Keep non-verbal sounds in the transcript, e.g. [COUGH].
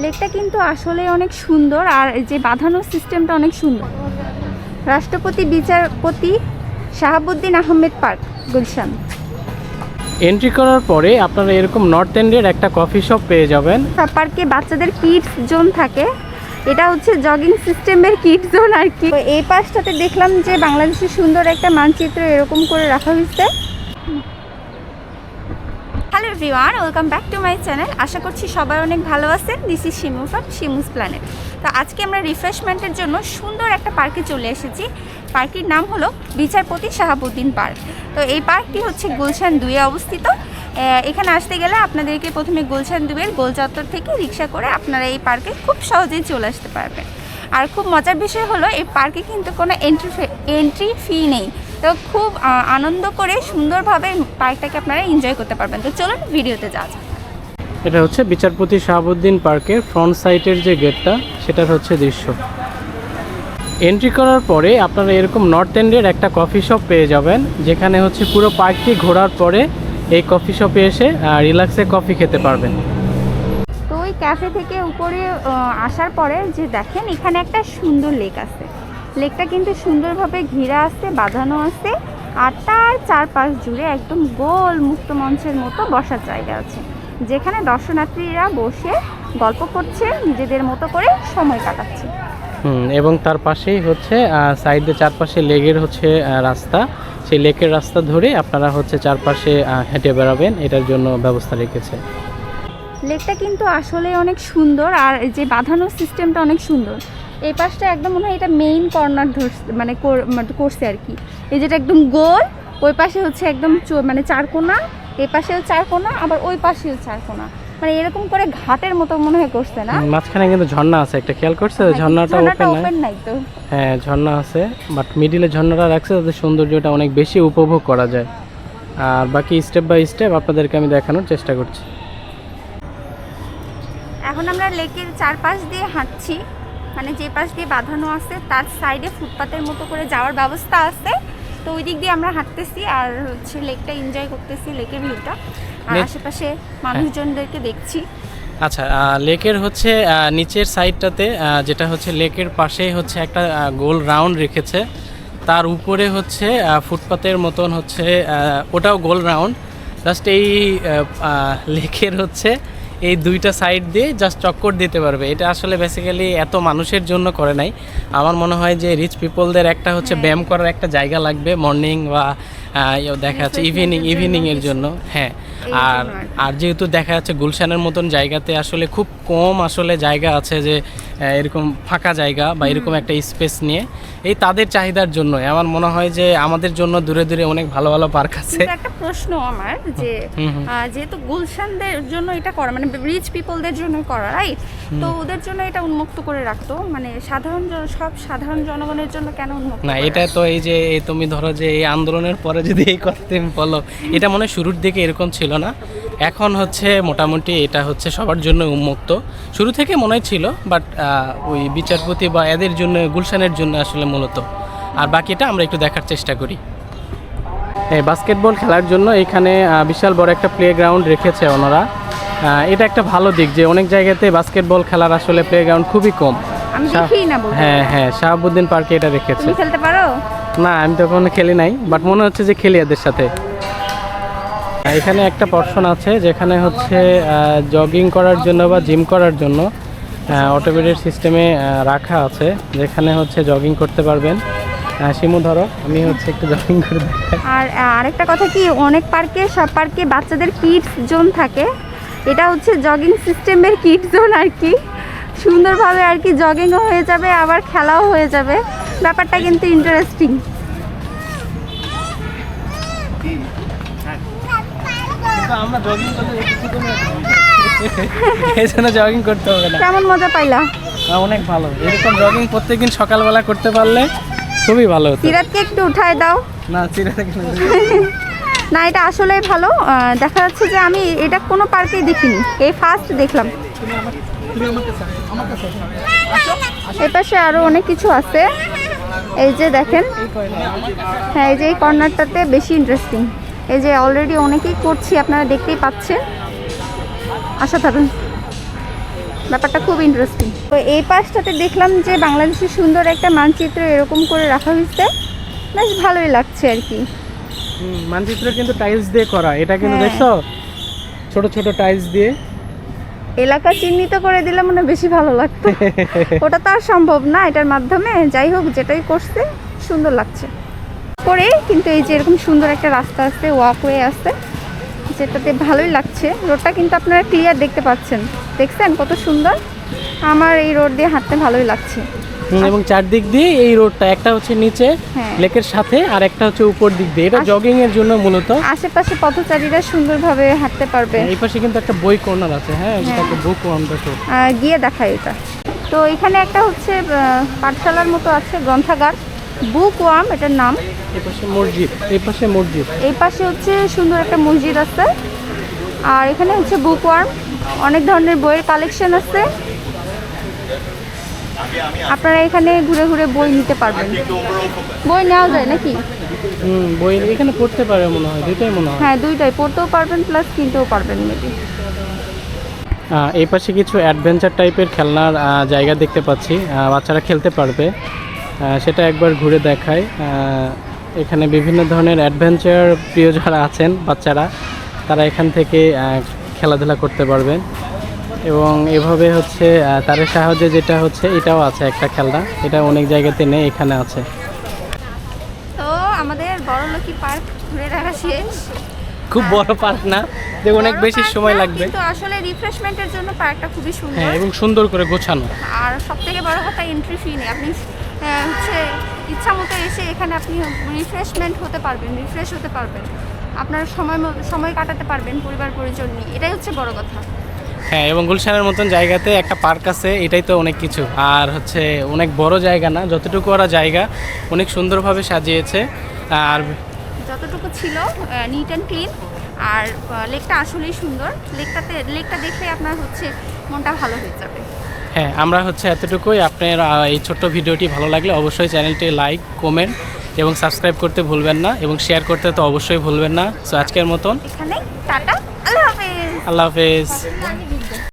লেকটা কিন্তু আসলে অনেক সুন্দর আর এই যে বাঁধানোর সিস্টেমটা অনেক সুন্দর। রাষ্ট্রপতি বিচারপতি শাহাবুদ্দিন আহমেদ পার্ক গুলশান। এন্ট্রি করার পরে আপনারা এরকম নর্থ এন্ডের একটা কফি শপ পেয়ে যাবেন। পার্কে বাচ্চাদের কিডস জোন থাকে। এটা হচ্ছে জগিং সিস্টেমের কিড জোন আর কি। এই পাশটাতে দেখলাম যে বাংলাদেশের সুন্দর একটা মানচিত্র এরকম করে রাখা হয়েছে। Hello everyone welcome back to my channel আশা করছি সবাই অনেক ভালো আছেন। This is Shimu from Shimu's planet তো আজকে আমরা রিফ্রেশমেন্টের জন্য সুন্দর একটা পার্কে চলে এসেছি। পার্কটির নাম হলো বিচারপতি শাহাবুদ্দিন পার্ক। তো এই পার্কটি হচ্ছে গুলশান দুয়ে অবস্থিত। এখানে আসতে গেলে আপনাদেরকে প্রথমে গুলশান দুয়ের গোল চত্বর থেকে রিক্সা করে আপনারা এই পার্কে খুব সহজেই চলে আসতে পারবেন। আর খুব মজার বিষয় হলো, এই পার্কে কিন্তু কোনো এন্ট্রি এন্ট্রি ফি নেই। তো খুব আনন্দ করে সুন্দরভাবে পার্কটাকে আপনারা এনজয় করতে পারবেন। তো চলুন ভিডিওতে যাওয়া যাক। এটা হচ্ছে বিচারপতি শাহাবুদ্দিন পার্কের ফ্রন্ট সাইটের যে গেটটা সেটার হচ্ছে দৃশ্য। এন্ট্রি করার পরে আপনারা এরকম নর্থ এন্ডের একটা কফি শপ পেয়ে যাবেন যেখানে হচ্ছে পুরো পার্কটি ঘোরার পরে এই কফি শপে এসে রিল্যাক্সে কফি খেতে পারবেন। তো ওই ক্যাফে থেকে উপরে আসার পরে যে দেখেন এখানে একটা সুন্দর লেক আছে। লেকটা কিন্তু সুন্দরভাবে ঘিরা আছে বাঁধানো আছে আর তার চারপাশ জুড়ে একদম গোল মুক্ত মঞ্চের মতো বসার জায়গা আছে যেখানে দর্শনার্থীরা বসে গল্প করছে নিজেদের মতো করে সময় কাটাচ্ছে। এবং তার পাশেই হচ্ছে সাইডে চারপাশে লেগের হচ্ছে রাস্তা। সেই লেকের রাস্তা ধরে আপনারা হচ্ছে চারপাশে হেঁটে বেড়াবেন এটার জন্য ব্যবস্থা রেখেছে। লেকটা কিন্তু আসলে অনেক সুন্দর আর এই যে বাঁধানোর সিস্টেমটা অনেক সুন্দর। এই পাশটা একদম মনে হয় এটা মেইন কর্নার ধরছে মানে কর- মানে করছে আর কি। এই যেটা একদম গোল ওই পাশে হচ্ছে একদম মানে চারকোনা এই পাশেও চারকোনা আবার ওই পাশেও চারকোনা মানে এরকম করে ঘাটের মতো মনে হয় করছে না? মাঝখানে কিন্তু ঝর্ণা আছে একটা খেয়াল করছে? ঝর্ণাটা ঝর্ণাটা ওপেন নাই? ওপেন নাই তো। হ্যাঁ ঝর্ণা আছে বাট মিডিলে ঝর্ণাটা রাখছে তাদের সৌন্দর্যটা অনেক বেশি উপভোগ করা যায়। আর বাকি স্টেপ বাই স্টেপ আপনাদেরকে আমি দেখানোর চেষ্টা করছি। এখন আমরা লেকের চারপাশ দিয়ে হাঁটছি। মানে যে পাশ দিয়ে বাঁধানো আছে তার সাইডে ফুটপাতের মতো করে যাওয়ার ব্যবস্থা আছে। তো ওই দিক দিয়ে আমরা হাঁটতেছি আর হচ্ছে লেকটা এনজয় করতেছি লেকের ভিউটা আর আশেপাশে মানুষজনদেরকে দেখছি। আচ্ছা লেকের হচ্ছে নিচের সাইডটাতে যেটা হচ্ছে লেকের পাশেই হচ্ছে একটা গোল রাউন্ড রেখেছে। তার উপরে হচ্ছে ফুটপাতের মতন হচ্ছে ওটাও গোল রাউন্ড জাস্ট এই লেকের হচ্ছে এই দুইটা সাইড দিয়ে জাস্ট চক্কর দিতে পারবে এটা আসলে বেসিক্যালি এত মানুষের জন্য করে নাই আমার মনে হয় যে রিচ পিপলদের একটা হচ্ছে। ব্যায়াম করার একটা জায়গা লাগবে মর্নিং বা ইয়ে দেখা যাচ্ছে ইভিনিং Refreshment-এর জন্য হ্যাঁ আর। আর যেহেতু দেখা যাচ্ছে গুলশানের মতন জায়গাতে আসলে খুব কম আসলে জায়গা আছে যে এরকম ফাঁকা জায়গা বা এরকম একটা স্পেস নিয়ে। এই তাদের চাহিদার জন্য আমার মনে হয় যে আমাদের জন্য দূরে দূরে অনেক ভালো ভালো পার্ক আছে। একটা প্রশ্ন আমার যে যেহেতু গুলশানদের জন্য এটা করা মানে রিচ পিপলদের জন্য করা রাইট তো ওদের জন্য এটা উন্মুক্ত করে রাখতো? মানে সাধারণ জন- সব সাধারণ জনগণের জন্য কেন উন্মুক্ত না এটা তো এই যে তুমি ধরো যে এই আন্দোলনের পরে যদি এই কথা তুমি বলো এটা মনে হয় শুরুর দিকে এরকম ছিল না? এখন হচ্ছে মোটামুটি এটা হচ্ছে সবার জন্য উন্মুক্ত। শুরু থেকে মনে ছিল বাট ওই বিচারপতি বা এদের জন্য গুলশানের জন্য আসলে মূলত। আর বাকিটা আমরা একটু দেখার চেষ্টা করি। এই বাস্কেটবল খেলার জন্য এখানে বিশাল বড় একটা প্লে গ্রাউন্ড রেখেছে ওনারা। এটা একটা ভালো দিক যে অনেক জায়গাতে বাস্কেটবল খেলার আসলে প্লে গ্রাউন্ড খুবই কম। হ্যাঁ হ্যাঁ শাহাবুদ্দিন পার্কে এটা রেখেছে। খেলতে পারো? না আমি তো কখনো খেলি নাই বাট মনে হচ্ছে যে খেলি এদের সাথে। এখানে একটা পর্শন আছে যেখানে হচ্ছে জগিং করার জন্য বা জিম করার জন্য অটোমেটেড সিস্টেমে রাখা আছে, যেখানে হচ্ছে জগিং করতে পারবেন। শিমু, ধরো, আমি হচ্ছে একটু জগিং করে আর আরেকটা কথা কি, অনেক পার্কে সব পার্কে বাচ্চাদের কিডস জোন থাকে। এটা হচ্ছে জগিং সিস্টেমের কিড জোন আর কি। সুন্দরভাবে আর কি জগিংও হয়ে যাবে, আবার খেলাও হয়ে যাবে। ব্যাপারটা কিন্তু ইন্টারেস্টিং আমরা জগিং করতে এই জন্য জগিং করতে হবে না। কেমন মজা পাইলা? অনেক ভালো। এরকম জগিং প্রত্যেকদিন সকালবেলা করতে পারলে খুবই ভালো হতো। সিরাতকে একটু উঠায় দাও। না না। এটা আসলেই ভালো। দেখা যাচ্ছে যে আমি এটা কোনো পার্কেই দেখিনি। এই ফার্স্ট দেখলাম। এই পাশে আরও অনেক কিছু আছে। এই যে দেখেন। হ্যাঁ এই যে এই কর্নারটাতে বেশি ইন্টারেস্টিং এই যে অলরেডি অনেকেই করছি আপনারা দেখতেই পাচ্ছেন। আশা থাকুন। ব্যাপারটা খুব ইন্টারেস্টিং তো এই পাশটাতে দেখলাম যে বাংলাদেশের সুন্দর একটা মানচিত্র এরকম করে রাখা হয়েছে। বেশ ভালোই লাগছে আর কি। মানচিত্র কিন্তু টাইলস দিয়ে করা। এটা কিন্তু হ্যাঁ। দেখছ? ছোট ছোট টাইলস দিয়ে। এলাকা চিহ্নিত করে দিলে মনে হয় বেশি ভালো লাগতো। [LAUGHS] ওটা তো আর সম্ভব না এটার মাধ্যমে। যাই হোক যেটাই করছে সুন্দর লাগছে। পরে কিন্তু এই যে এরকম সুন্দর একটা রাস্তা আছে ওয়াকওয়ে আছে যেটাতে ভালোই লাগছে। রোডটা কিন্তু আপনারা ক্লিয়ার দেখতে পাচ্ছেন। দেখছেন কত সুন্দর? আমার এই রোড দিয়ে হাঁটতে ভালোই লাগছে। এবং চারদিক দিয়ে এই রোডটা একটা হচ্ছে নিচে হ্যাঁ। লেকের সাথে আর একটা হচ্ছে উপর দিক দিয়ে। এটা জগিং এর জন্য মূলত। আশেপাশে পথচারীরা সুন্দরভাবে হাঁটতে পারবে। এই পাশে কিন্তু একটা বই কর্নার আছে হ্যাঁ হ্যাঁ। যেটাকে বুক আহ, গিয়ে দেখায় এটা। তো এখানে একটা হচ্ছে পাঠশালার মতো আছে গ্রন্থাগার। বুক ওয়ার্ম এটার নাম? এই পাশে মসজিদ এই পাশে মসজিদ। এই পাশে হচ্ছে সুন্দর একটা মসজিদ আছে। আর এখানে হচ্ছে বুক ওয়ার্ম অনেক ধরনের বইয়ের কালেকশন আছে। আপনারা এখানে ঘুরে ঘুরে বই নিতে পারবেন। বই নেওয়া যায় নাকি? হুম বই এখানে পড়তে পারে মনে হয় দুইটাই মনে হয়। হ্যাঁ দুইটাই। পড়তেও পারবেন প্লাস কিনতেও পারবেন মেবি এই পাশে কিছু অ্যাডভেঞ্চার টাইপের খেলনার জায়গা দেখতে পাচ্ছি। বাচ্চারা খেলতে পারবে। সেটা একবার ঘুরে দেখায় এখানে বিভিন্ন ধরনের অ্যাডভেঞ্চার প্রিয় যারা আছেন বাচ্চারা তারা এখান থেকে খেলাধুলা করতে পারবেন। এবং এভাবে হচ্ছে তারের সাহায্যে যেটা হচ্ছে এটাও আছে একটা খেলনা। এটা অনেক জায়গাতে নেই এখানে আছে। তো আমাদের বড়লোকি পার্ক ঘুরে দেখা শেষ। খুব বড় পার্ক না যে অনেক বেশি সময় লাগবে। কিন্তু আসলে রিফ্রেশমেন্টের জন্য পার্কটা খুবই সুন্দর। হ্যাঁ এবং সুন্দর করে গোছানো। আর সব থেকে বড় কথা এন্ট্রি ফি নেই। আপনি হচ্ছে ইচ্ছা মতো এসে এখানে আপনি রিফ্রেশমেন্ট হতে পারবেন রিফ্রেশ হতে পারবেন। আপনার সময় সময় কাটাতে পারবেন পরিবার পরিজন নিয়ে। এটাই হচ্ছে বড় কথা। হ্যাঁ এবং গুলশানের মতন জায়গাতে একটা পার্ক আছে এটাই তো অনেক কিছু। আর হচ্ছে অনেক বড় জায়গা না যতটুকু ওরা জায়গা অনেক সুন্দরভাবে সাজিয়েছে। আর যতটুকু ছিল নিট অ্যান্ড ক্লিন আর লেকটা আসলেই সুন্দর। লেকটাতে লেকটা দেখলে আপনার হচ্ছে মনটা ভালো হয়ে যাবে। হ্যাঁ আমরা হচ্ছে এতটুকুই। আপনার এই ছোট্ট ভিডিওটি ভালো লাগলে অবশ্যই চ্যানেলটি লাইক কমেন্ট এবং সাবস্ক্রাইব করতে ভুলবেন না এবং শেয়ার করতে তো অবশ্যই ভুলবেন না। সো আজকের মতন। আল্লাহ হাফেজ। আল্লাহ হাফেজ।